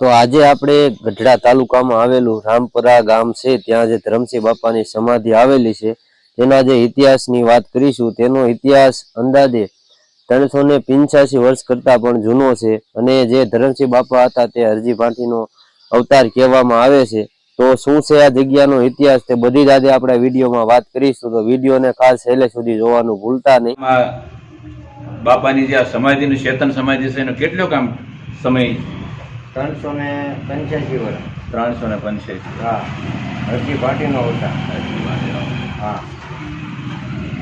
તો આજે આપણે ગઢડા તાલુકામાં આવેલું રામપરા ગામ છે. ત્યાં જે ધરમસિંહ બાપાની સમાધિ આવેલી છે. તેના જે ઇતિહાસની વાત કરીશું. તેનો ઇતિહાસ અંદાજે ત્રણસો ને પંચ્યાસી વર્ષ કરતા પણ જૂનો છે અને જે ધરમસિંહ બાપા હતા તે હરજી ભાટીનો અવતાર કહેવામાં આવે છે. તો શું છે આ જગ્યાનો ઇતિહાસ તે બધી જ આજે આપણે વિડીયોમાં વાત કરીશું. તો વિડીયોને ખાસ છેલ્લે સુધી જોવાનું ભૂલતા નહીં. બાપાની જે આ સમાધિનું ચેતન સમાધિ છે એનો કેટલો કામ સમય ત્રણસો ને પંચ્યાસી વર્ષ. ત્રણસો ને પંચ્યાસી. હા. હરજી ભાટીનો હતા હા.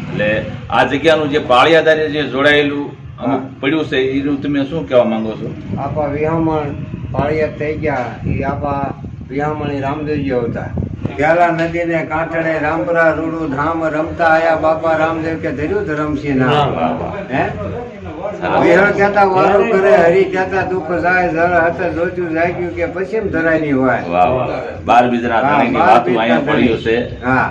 એટલે આ જગ્યાનું જે પાળિયાદારી જે જોડાયેલું અમુક પડ્યું છે એનું તમે શું કહેવા માંગો છો? આપા વિહામણ પાળિયા થઈ ગયા એ આપા વિહામણી રામદેવજી હતા પ્યાલા નદીને કાંઠણે રામપરા રૂડું ધામ રમતા આયા બાપા રામદેવ કે ધર્યું ધરમસિંહ ના હે? વિહળ કહેતા વારો કરે હરી કહેતા દુઃખ જાય જળ હાથે જોજું જાગ્યું કે પશ્ચિમ ધરાયની હોય. વાહ વાહ. બાર બીજના ધણીની બાર અહીંયા પડ્યું છે. હા.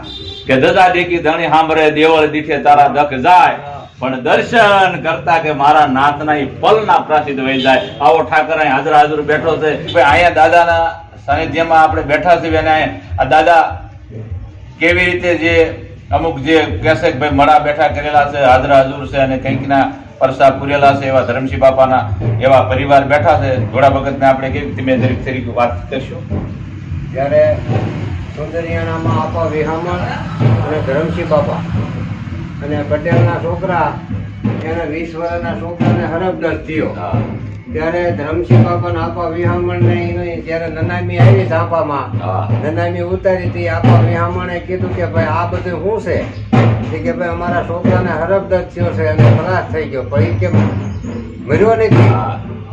કે દદા દેખી ધણી સાંભળે દેવળ દીઠે તારા દખ જાય. પણ દર્શન કરતા કે મારા નાથના ઈ પલના પ્રાસિદ્ધ વહી જાય. આવો ઠાકર અહીં હાજર હાજર બેઠો છે. ભાઈ અહીંયા દાદાના સાનિધ્યમાં આપણે બેઠા છીએ અને આ દાદા કેવી રીતે જે અમુક જે કહેશે કે ભાઈ મળા બેઠા કરેલા છે હાજર હાજર છે અને કંઈકના પરસા પૂરેલા છે એવા ધરમસિંહ બાપાના એવા પરિવાર બેઠા છે. ઘોડા ભગતને આપણે કેવી રીતે મેં દરેક તરીકે વાત કરશું? ત્યારે સુંદરિયાણામાં આપા વિહામણ અને ધરમસિંહ બાપા અને પટેલના છોકરા એના વીસ વર્ષના છોકરાને હરફદર્દ થયો. હા. ત્યારે ધરમસિંહ બાપાને આપા વિહામણ ને જ્યારે નનામી આવી ઝાંપામાં નનામી ઉતારી હતી આપા વિહામણે કીધું કે ભાઈ આ બધું શું છે? કે ભાઈ અમારા છોકરાને હરફદર્દ થયો છે અને ખલાસ થઈ ગયો. પછી કે મર્યો નથી.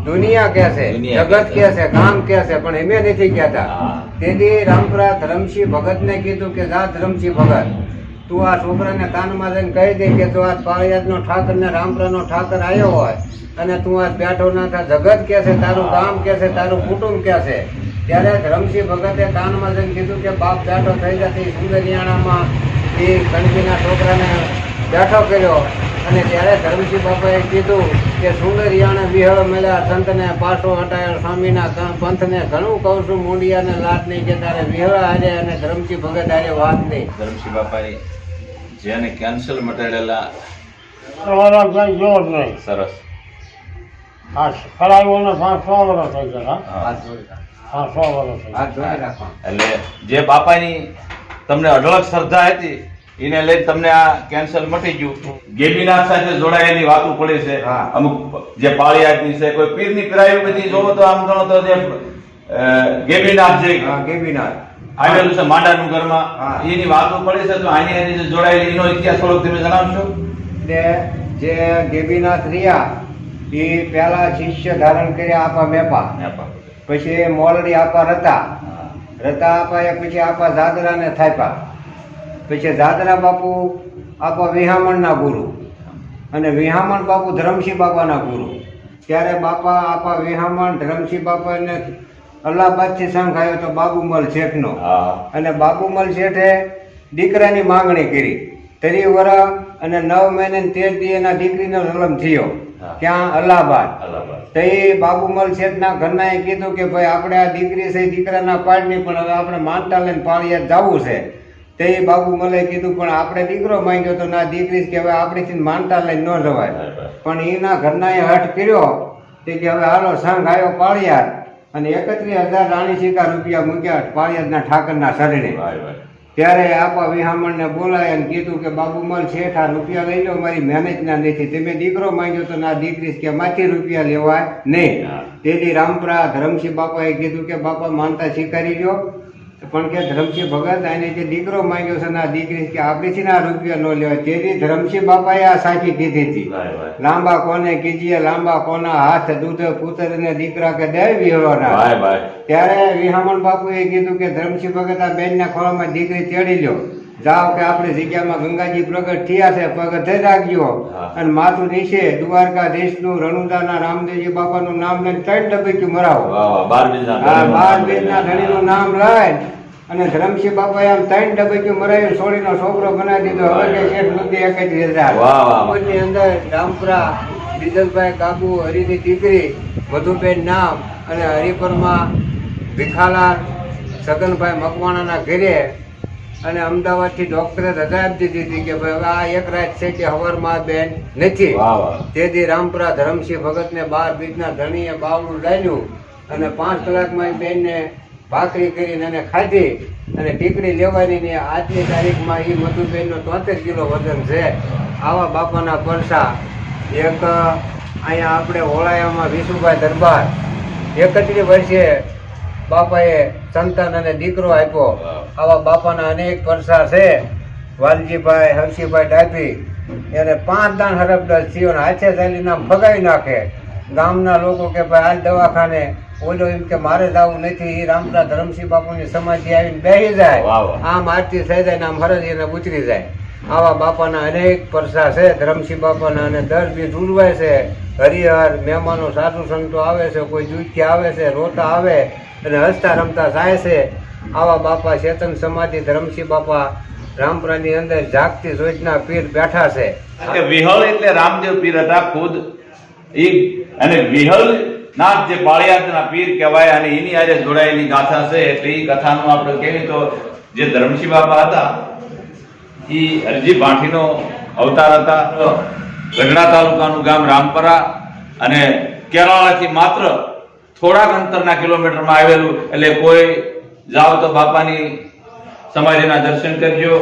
દુનિયા કે છે જગત કે છે કામ કે છે પણ એમે નથી કહેતા. તેથી રામપરા ધરમસિંહ ભગતને કીધું કે જા ધરમસિંહ ભગત. તું આ છોકરાને કાનમાં જઈને કહી દે કે તું આ પાળિયાદનો ઠાકર ને રામપરાનો ઠાકર આવ્યો હોય અને તું આ બેઠો ના થાય જગત કે છે, તારું ગામ કે છે, તારું કુટુંબ કે છે. ત્યારે ધરમસિંહ ભગતે કાનમાં જઈને કીધું કે બાપ બેઠો થઈ જતી સુંદરિયાણામાં. એ કણકીના છોકરાને બેઠો કર્યો. અને ત્યારે ધર્મસિંહ બાપાએ કીધું કે સુંદરિયાણે વિહળ મળ્યા, સંતને પાછો હટાયો, સ્વામીના પંથને ઘણું કહું છું, મૂંડિયાને લાટ નહીં કે તારે વિહળ હારે અને ધર્મસિંહ ભગત હારે વાત નહીં. ધર્મસિંહ બાપાની જેને કેન્સલ મટાડેલા નહીં. સરસ. હા કરાવીઓને પાંચ વર્ષ થઈ ગયા હા. હા. સો વર્ષ એટલે જે બાપાની તમને અઢળક શ્રદ્ધા હતી એને લઈ તમને આ કેન્સર મટી ગયું. ગેબીનાથ સાથે જોડાયેલી વાતો પડે છે. હા. અમુક જે પાળિયાદની છે કોઈ પીરની પીરાયું બધી જોવો તો આમ ગણો તો જે ગેબીનાથ જે હા ગેબીનાથ. આવેલું છે માંડાનું ઘરમાં. એની વાતો પડે છે તો આની એની જે જોડાયેલી એનો ઇતિહાસ થોડોક તમે જણાવશો? ને જે ગેબીનાથ રહ્યા એ પહેલા શિષ્ય ધારણ કર્યા આપા મેપા. પછી મોલડી આપા રતા. રતા આપા એ પછી આપા જાદરા ને થાપા પછી જાદરા બાપુ આપા વિહામણના ગુરુ. અને વિહામણ બાપુ ધરમસિંહ બાપાના ગુરુ. ત્યારે બાપા આપા વિહામણ ધરમસિંહ બાપાને અલ્હાબાદથી સંઘ આવ્યો તો બાબુમલ શેઠનો. અને બાબુમલ શેઠે દીકરાની માંગણી કરી. તરી વર અને નવ મહિને તેર દી એના દીકરીનો જન્મ થયો. ક્યાં? અલ્હાબાદ. તો એ બાબુમલ શેઠના ઘરના એ કીધું કે ભાઈ આપણે આ દીકરી છે દીકરાના પાડની પણ હવે આપણે માનતા લઈને પાળિયા જવું છે. તે બાબુમલે કીધું પણ આપણે દીકરો માંગ્યો તો ના દીકરી કે હવે આપણીથી માનતા લઈને ન જવાય. પણ એના ઘરના એ હઠ કર્યો તે કે હવે હાલો સંઘ આવ્યો પાળિયાદ અને એકત્રીસ હજાર રાણી સિક્કા રૂપિયા મૂક્યા પાળિયાદના ઠાકરના શરણે. ત્યારે આપા વિહામણને બોલાય અને કીધું કે બાબુમલ શેઠ આ રૂપિયા લઈ લો મારી મહેનતના નથી. તમે દીકરો માંગ્યો તો ના દીકરી કે માથી રૂપિયા લેવાય? નહીં. તેથી રામપરા ધરમસિંહ બાપાએ કીધું કે બાપા માનતા સ્વીકારી લ્યો. પણ કે ધરમસિંહ ભગત એને જે દીકરો માંગ્યો છે ના દીકરી કે આપણીથી ના રૂપિયા ન લેવાય તેથી ધરમસિંહ બાપાએ આ સાચી કીધી હતી. લાંબા કોને કીજીએ લાંબા કોના હાથ દૂધ પુત્ર ને દીકરા કે દે ભાઈ ત્યારે વિહામણ બાપુએ કીધું કે ધરમસિંહ ભગત આ બેનના ખોળામાં દીકરી તેડી લ્યો. જાઓ કે આપણે જગ્યામાં ગંગાજી પ્રગટ થયા છે પગ રાખજો. અને માથું નીચે દ્વારકાધીશનું રણુદાના રામદેવજી બાપાનું નામ લઈને ત્રણ ડબકી મરાવો. બાર બીજના ના બારનું નામ લઈને અને ધરમસિંહ બાપાએ આમ ત્રણ ડબકી મરાવી છોડીનો છોકરો બનાવી દીધો. હવે કે શેઠ બુદ્ધિ એકત્રીસ હજાર. ની અંદર રામપુરા બીજલભાઈ કાબુ હરિની દીકરી મધુબેન નામ અને હરિપરમાં ભીખાલાલ સગનભાઈ મકવાણાના ઘરે અને અમદાવાદથી ડૉક્ટરે રજા આપી દીધી હતી કે ભાઈ આ એક રાત છે કે હવારમાં બેન નથી. તેથી રામપુરા ધરમસિંહ ભગતને બાર બીજના ધણીએ બાવડું લાવ્યું અને પાંચ કલાકમાં બેનને ભાખરી કરીને એને ખાધી અને ટીકડી લેવાની ને આજની તારીખમાં એ મધુબેનનો તોતેર કિલો વજન છે. આવા બાપાના પરસા. એક અહીંયા આપણે હોળાયામાં વિશુભાઈ દરબાર. એકત્રીસ વર્ષે બાપાએ સંતાન અને દીકરો આપ્યો. આવા બાપાના અનેક પરસા છે. વાલજીભાઈ હર્ષીભાઈ ડાભી. એને પાંચ દાન હરફદસ થયો ને હાથે ચાલી નામ ફગાવી નાખે. ગામના લોકો કે ભાઈ આ દવાખાને ઓલો એમ કે મારે જવું નથી. એ રામપુરા ધરમસિંહ બાપુની સમાધિ આવીને બેસી જાય. આમ આરતી થઈ જાય ને આમ હરજ એને ઉતરી જાય. આવા બાપાના અનેક પરસા છે. ધરમસિંહ બાપાના અને દર બી ઉડવાય છે. હરિહર મહેમાનો સાધુ સંતો આવે છે કોઈ દૂધથી આવે છે રોતા આવે અને હસતા રમતા થાય છે. આવા બાપા ચેતન સમાધિ ધરમસિંહ બાપા રામપુરાની અંદર જાગતી સોચના પીર બેઠા છે. વિહળ એટલે રામદેવ પીર હતા ખુદ. ઈ અને વિહલ નાથ જે પાળિયાદના પીર કહેવાય અને એની આજે જોડાયેલી ગાથા છે, એટલે એ કથાનું આપણે કહીએ તો જે ધરમસિંહ બાબા હતા એ હરજી ભાંઠીનો અવતાર હતા. ગઢડા તાલુકાનું ગામ રામપરા અને કેરાળાથી માત્ર થોડાક અંતરના કિલોમીટરમાં આવેલું, એટલે કોઈ જાઓ તો બાપાની સમાધિના દર્શન કરજો.